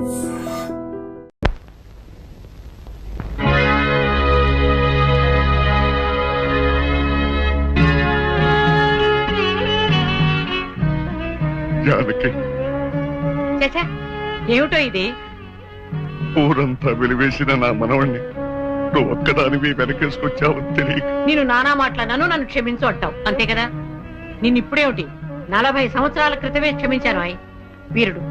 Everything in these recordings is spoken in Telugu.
జానకి ఏమిటో ఇది? ఊరంతా వెలివేసిన నా మనవణ్ణి. నువ్వు ఒక్కదానివి వెనకేసుకొచ్చావని తెలియక. నేను నానా మాట్లాడినాను నన్ను క్షమించు అంటావు. అంతే కదా? నిన్ను ఇప్పుడేమిటి? నలభై సంవత్సరాల క్రితమే క్షమించాను అయ్ వీరుడు.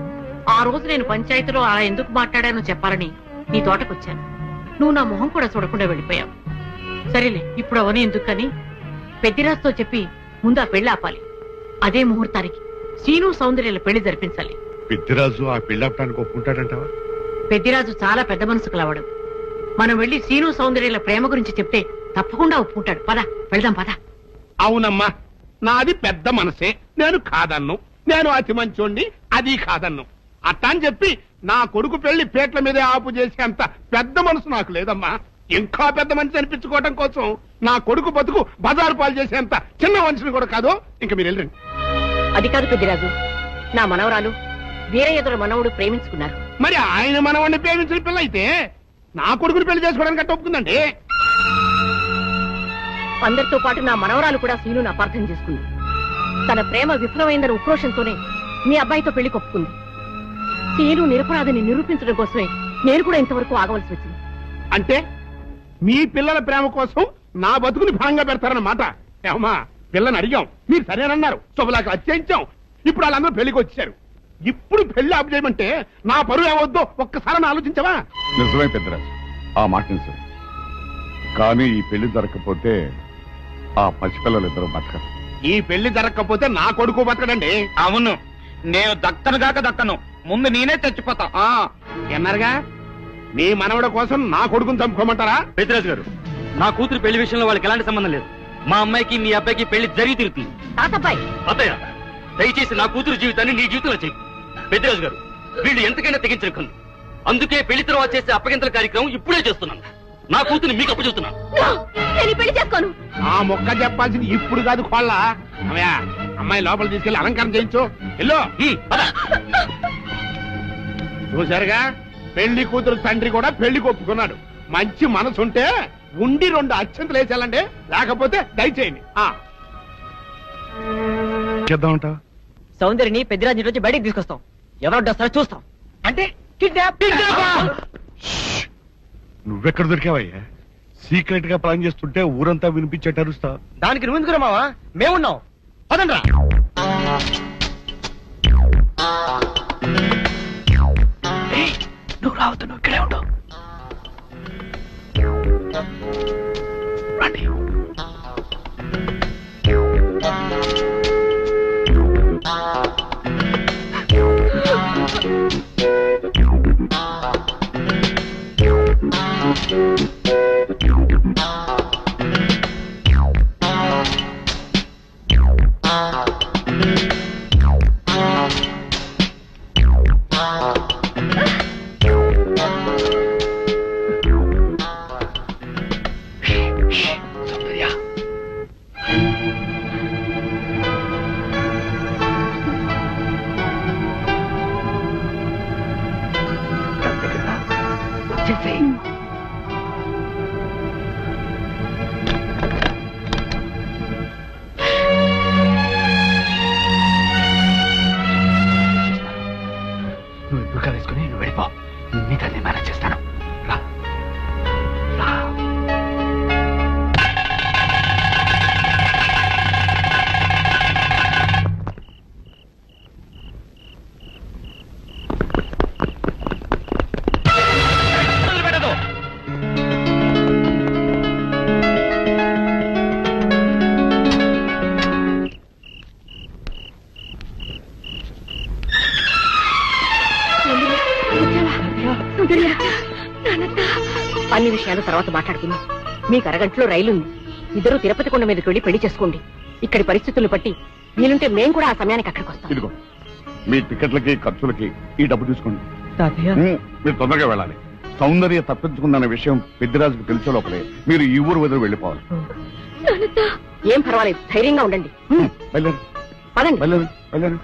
ఆ రోజు నేను పంచాయతీలో అలా ఎందుకు మాట్లాడానో చెప్పాలని నీ తోటకొచ్చాను. నువ్వు నా మొహం కూడా చూడకుండా వెళ్ళిపోయావు. సరేలే ఇప్పుడు అవని ఎందుకని? పెద్దిరాజుతో చెప్పి ముందు ఆ పెళ్ళి ఆపాలి. అదే ముహూర్తానికి శ్రీను సౌందర్యాల పెళ్ళి జరిపించాలి. పెద్దిరాజు ఆ పెళ్ళాపడానికి ఒప్పుకుంటాడంటావా? పెద్దిరాజు చాలా పెద్ద మనసు కలవాడు మనం వెళ్ళి శ్రీను సౌందర్యాల ప్రేమ గురించి చెప్తే తప్పకుండా ఒప్పుకుంటాడు. పద వెళ్దాం పద. అవునమ్మా నాది పెద్ద మనసే. నేను కాదన్ను. నేను అతి మంచోండి అది కాదన్ను. అట్టా అని చెప్పి నా కొడుకు పెళ్ళి పేట్ల మీదే ఆపు చేసేంత పెద్ద మనసు నాకు లేదమ్మా. ఇంకా పెద్ద మనిషి అనిపించుకోవడం కోసం నా కొడుకు బతుకు బజారు పాలు చేసేంత చిన్న మనిషిని కూడా కాదు. ఇంకా మీరు వెళ్ళండి అది కాదు పెద్దిరాజు. నా మనవరాలు వీరయ్యదుల మనవుడు ప్రేమించుకున్నారు. మరి ఆయన మనవాడిని ప్రేమించిన పిల్ల అయితే నా కొడుకుని పెళ్ళి చేసుకోవడానికి అట్ట ఒప్పుకుందండి. అందరితో పాటు నా మనవరాలు కూడా సీనును అపార్థం చేసుకుంది. తన ప్రేమ విఫలమైందన్న ఉక్రోషంతోనే మీ అబ్బాయితో పెళ్ళి కొప్పుకుంది. సీను నిరపరాధిని నిరూపించడం కోసమే నేను కూడా ఇంతవరకు ఆగవలసి వచ్చింది. అంటే మీ పిల్లల ప్రేమ కోసం నా బతుకుని భాగంగా పెడతారన్నమాట. ఏమా పిల్లని అడిగాం మీరు సరేనన్నారు శుభలాకి అత్యయించాం ఇప్పుడు వాళ్ళందరూ పెళ్ళికి వచ్చారు. ఇప్పుడు పెళ్ళి ఆపు చేయమంటే నా పరువు ఏమవుద్దో ఒక్కసారి ఆలోచించవా? నిజమే పెద్దరాజు ఆ మాట నిజమే కానీ ఈ పెళ్ళి జరగకపోతే ఆ పసిపిల్లలిద్దరూ బతకరు. ఈ పెళ్ళి జరగకపోతే నా కొడుకు బతకడండి. అవును నేను దక్కను గాక దక్కను. ముందు నేనే చచ్చిపోతా. ఆ ఎన్నారుగా మీ మనవడ కోసం నా కొడుకుని చంపుకోమంటారా? పెద్దిరాజు గారు నా కూతురు పెళ్ళి విషయంలో వాళ్ళకి ఎలాంటి సంబంధం లేదు. మా అమ్మాయికి మీ అబ్బాయికి పెళ్ళి జరిగి తీరుతుంది. తాతబ్బాయి. అత్తయ్య దయచేసి నా కూతురు జీవితాన్ని నీ జీవితంలో చెయ్యి. పెద్దిరాజు గారు వీళ్ళు ఎంతకైనా తెగించిన కన్ను. అందుకే పెళ్ళి తర్వాత చేసే అప్పగింతల కార్యక్రమం ఇప్పుడే చేస్తున్నాను. నా కూతురు మీకు అప్పు చెబుతున్నాను నేను పెళ్ళి చేసుకోను. ఆ మొక్క చెప్పాల్సింది ఇప్పుడు కాదు కోళ్ళ. అమ్మాయి లోపల తీసుకెళ్ళి అలంకారం చేయించు. ఎల్లో. హ్మ్, పద. చూశారుగా? పెళ్ళి కూతురు తండ్రి కూడా పెళ్ళి ఒప్పుకున్నాడు మంచి మనసు ఉంటే ఉండి రెండు అత్యంతలు వేసేయాలండి లేకపోతే దయచేయండి. ఆ. చేద్దామంటావా సౌందర్యని పెద్దిరాజు రోజు బయటికి తీసుకొస్తాం. ఎవరు వస్తారో చూస్తాం. అంటే నువ్వెక్కడ దొరికావయ్యా? సీక్రెట్గా ప్లాన్ చేస్తుంటే ఊరంతా వినిపించేట అరుస్తా దానికి నువ్వు ఎందుకు మావా? మేమున్నాం. పదండ్రా. నువ్వు రావద్దు నువ్వు ఇక్కడే ఉండు రండి వేసుకుని నువ్వు వెళ్ళిపో నీ తల్లి మేనేజ్ చేస్తాను తర్వాత మాట్లాడుకుందాం. మీకు అరగంటలో రైలు ఉంది. ఇద్దరు తిరుపతి కొండ మీదకి వెళ్ళి పెళ్ళి చేసుకోండి. ఇక్కడి పరిస్థితులు బట్టి వీలుంటే మేం కూడా ఆ సమయానికి అక్కడికి వస్తాం. ఇదిగో మీ టికెట్లకి ఖర్చులకి ఈ డబ్బు తీసుకోండి. మీరు తొందరగా వెళ్ళాలి. సౌందర్య తప్పించుకుందన్న విషయం పెద్దిరాజుకు తెలిసే లోపలే. మీరు ఈ ఊరు వదిలి వెళ్ళిపోవాలి. ఏం పర్వాలేదు ధైర్యంగా ఉండండి. వెళ్ళండి పదండి. వెళ్ళండి వెళ్ళండి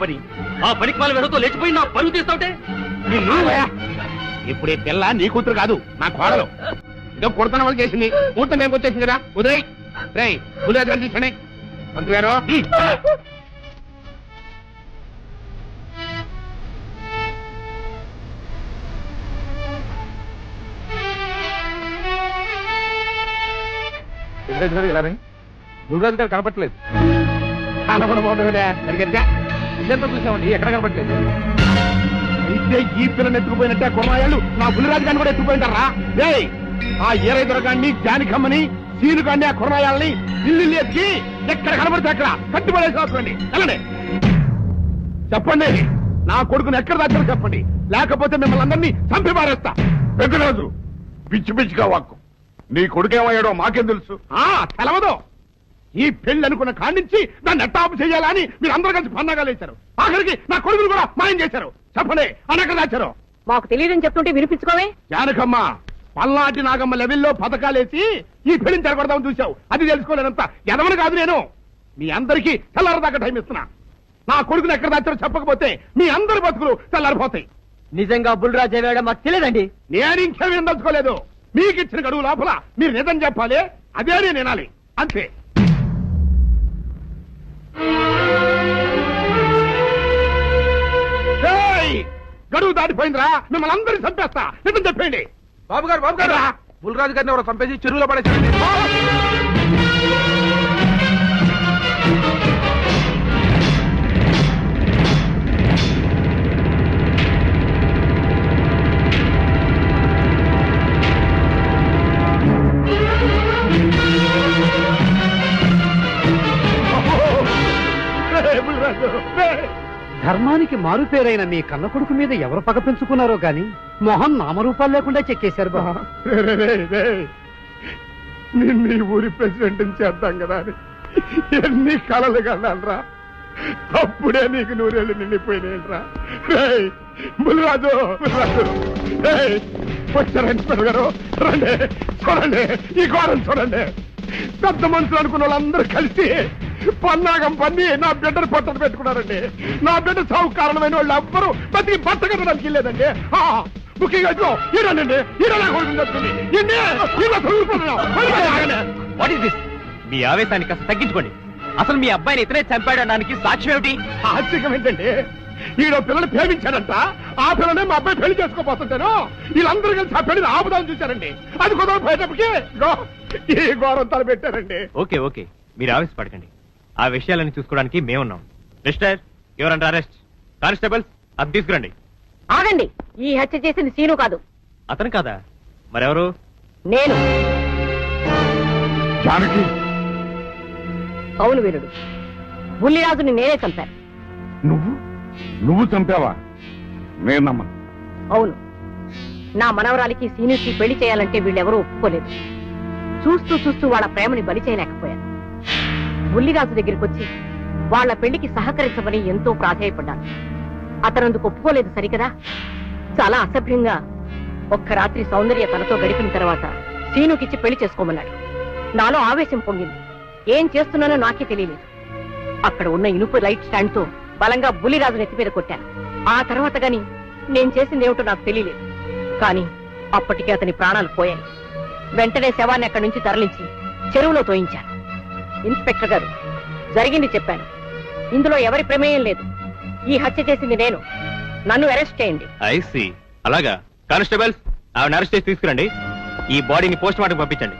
పని ఆ పనికి వాళ్ళ వెదతో లేచిపోయి నా పరుగు తీస్తావుటే? నిన్ను. ఇప్పుడు ఈ పిల్ల నీ కూతురు కాదు నా కోడలు. ఇదో కుడతన వాళ్ళు చేసింది. ముహూర్తం మేము వచ్చేసింది కదా? ఉదయ్ రేయ్ ఉదయ్ తీసండి పంతులు గారు. గురుగారు గారు కనపట్లేదు కనపడబోతుందా సరిగ్గా ఇదంతా చూసామండి? ఎక్కడ కనపట్లేదు అయితే ఈ పిల్లని ఎత్తుకుపోయినట్టే కుర్మాయాలు నా బుల్లిరాజు గారిని కూడా ఎత్తుకుపోయింటారా? రేయ్ ఆ ఏరై దొరకాన్ని జానికమ్మని సీను కాన్ని ఆ కుర్మాయాలని ఇల్లు ఎత్తి ఎక్కడ కనబడితే అక్కడ కట్టుబడేసి చూసుకోండి వెళ్ళండి. చెప్పండి. నా కొడుకుని ఎక్కడ దాచారో చెప్పండి. లేకపోతే మిమ్మల్ని అందరినీ చంపి మారేస్తా పెద్దరాజు పిచ్చి పిచ్చిగా వాక్కు. నీ కొడుకేమయ్యాడో మాకేం తెలుసు? ఆ తెలవదు. ఈ పెళ్ళి అనుకున్న కాడి నుంచి నన్ను ఎట్టాపు చేయాలని మీరు అందరూ కలిసి పన్నాగాలు వేశారు ఆఖరికి నా కొడుకును కూడా మాయం చేశారు. చెప్పండి అని ఎక్కడ దాచారు మాకు తెలియదని చెప్తుంటే వినిపించుకోవే. జానకమ్మ పల్నాటి నాగమ్మ లెవెల్లో పథకాలేసి ఈ పెళ్ళిని జరగొడదామని చూశావు. అది తెలుసుకోలేనంత ఎదవని కాదు నేను. మీ అందరికీ తెల్లారదాకా టైం ఇస్తున్నా. నా కొడుకుని ఎక్కడ దాచారో చెప్పకపోతే మీ అందరి బతుకులు తెల్లారిపోతాయి. నిజంగా బుల్రాజ్ అయ్యాడో మాకు తెలియదండి. నేను ఇంకేమీ దలుచుకోలేదు మీకు ఇచ్చిన గడువు లోపల మీరు నిజం చెప్పాలి అదే నేను వినాలి. అంతే! గడువు దాటిపోయిందిరా. మిమ్మల్ని అందరినీ చంపేస్తా. నిజం చెప్పండి బాబు గారు బాబు గారు బుల్రాజు గారిని ఎవరో చంపేసి చెరువులో పడేసారండి ధర్మానికి మారుపేరైన మీ కన్న కొడుకు మీద ఎవరు పగ పెంచుకున్నారో గాని మొహం నామరూపాలు లేకుండా చెక్కేశారు బాబు. నిన్ను ఈ ఊరి ప్రెసిడెంట్ చేద్దాం కదా అని ఎన్ని కళలు కన్నానరా అప్పుడే నీకు నూరేళ్ళు నిండిపోయినాయంట్రా బుల్రాజు బుల్లిరాజు బుల్లిరాజు ఇన్స్పెక్టర్ గారు. రండి చూడండి ఈ ఘోరం చూడండి. పెద్ద మనుషులు అనుకున్న వాళ్ళందరూ కలిసి పన్నాగం పన్ని నా బిడ్డను పట్టలు పెట్టుకున్నారండి. నా బిడ్డ సాగు కారణమైన వాళ్ళు ఎవ్వరూ బతికి బట్ట కట్టడానికి లేదండి ముఖ్యంగా ఇదిగో. వాట్ ఇస్ దిస్ మీ ఆవేశాన్ని కాస్త తగ్గించుకోండి. అసలు మీ అబ్బాయిని ఇతనే చంపాడడానికి సాక్ష్యం ఏమిటి? ఆశ్చర్యం ఏంటండి? ఈడో పిల్లని ప్రేమించాడంట ఆ పిల్లని మా అబ్బాయి పెళ్ళి చేసుకోపోతుంటాను వీళ్ళందరూ కలిసి ఆ పెళ్ళిని ఆపుదాం చూశారండి. అది కుదరదు పోయేటప్పటికి ఇగో, ఈ ఘోరం తలపెట్టారండి ఓకే ఓకే. మీరు ఆవేశపడకండి. ఆ విషయాలను చూసుకోవడానికి మేమున్నాం. Mister your arrest. కానిస్టేబుల్స్ అది తీసుకురండి. ఆగండి. ఈ హత్య చేసింది సీను కాదు. అతను కాదా? మరెవరు? నేను. జానకి. అవును వీరుడు. బుల్లిరాజుని నేనే చంపాను. నువ్వు? నువ్వు చంపావా? నేను నమ్మను. అవును. నా మనవరాలికి సీనుకి పెళ్ళి చేయాలంటే వీళ్ళెవరూ ఒప్పుకోలేదు. చూస్తూ చూస్తూ వాళ్ళ ప్రేమని బలి చేయలేకపోయాను. బుల్లిరాజు దగ్గరికి వచ్చి వాళ్ళ పెళ్ళికి సహకరించమని ఎంతో ప్రాధాయపడ్డాను. అతనందుకు ఒప్పుకోలేదు సరికదా? చాలా అసభ్యంగా ఒక్క రాత్రి సౌందర్య తనతో గడిపిన తర్వాత సీనుకిచ్చి పెళ్ళి చేసుకోమన్నాడు. నాలో ఆవేశం పొంగింది. ఏం చేస్తున్నానో నాకే తెలియలేదు. అక్కడ ఉన్న ఇనుపు లైట్ స్టాండ్తో బలంగా బుల్లిరాజు నెత్తి మీద కొట్టాను. ఆ తర్వాత గాని నేను చేసిందేమిటో నాకు తెలియలేదు. కానీ అప్పటికే అతని ప్రాణాలు పోయాయి. వెంటనే శవాన్ని అక్కడి నుంచి తరలించి చెరువులో తోయించాను. ఇన్స్పెక్టర్ గారు జరిగింది చెప్పాను. ఇందులో ఎవరి ప్రమేయం లేదు. ఈ హత్య చేసింది నేను. నన్ను అరెస్ట్ చేయండి. ఐసి అలాగా. కానిస్టేబుల్స్ ఆవిడ అరెస్ట్ చేసి తీసుకురండి. ఈ బాడీని పోస్ట్ మార్టం పంపించండి.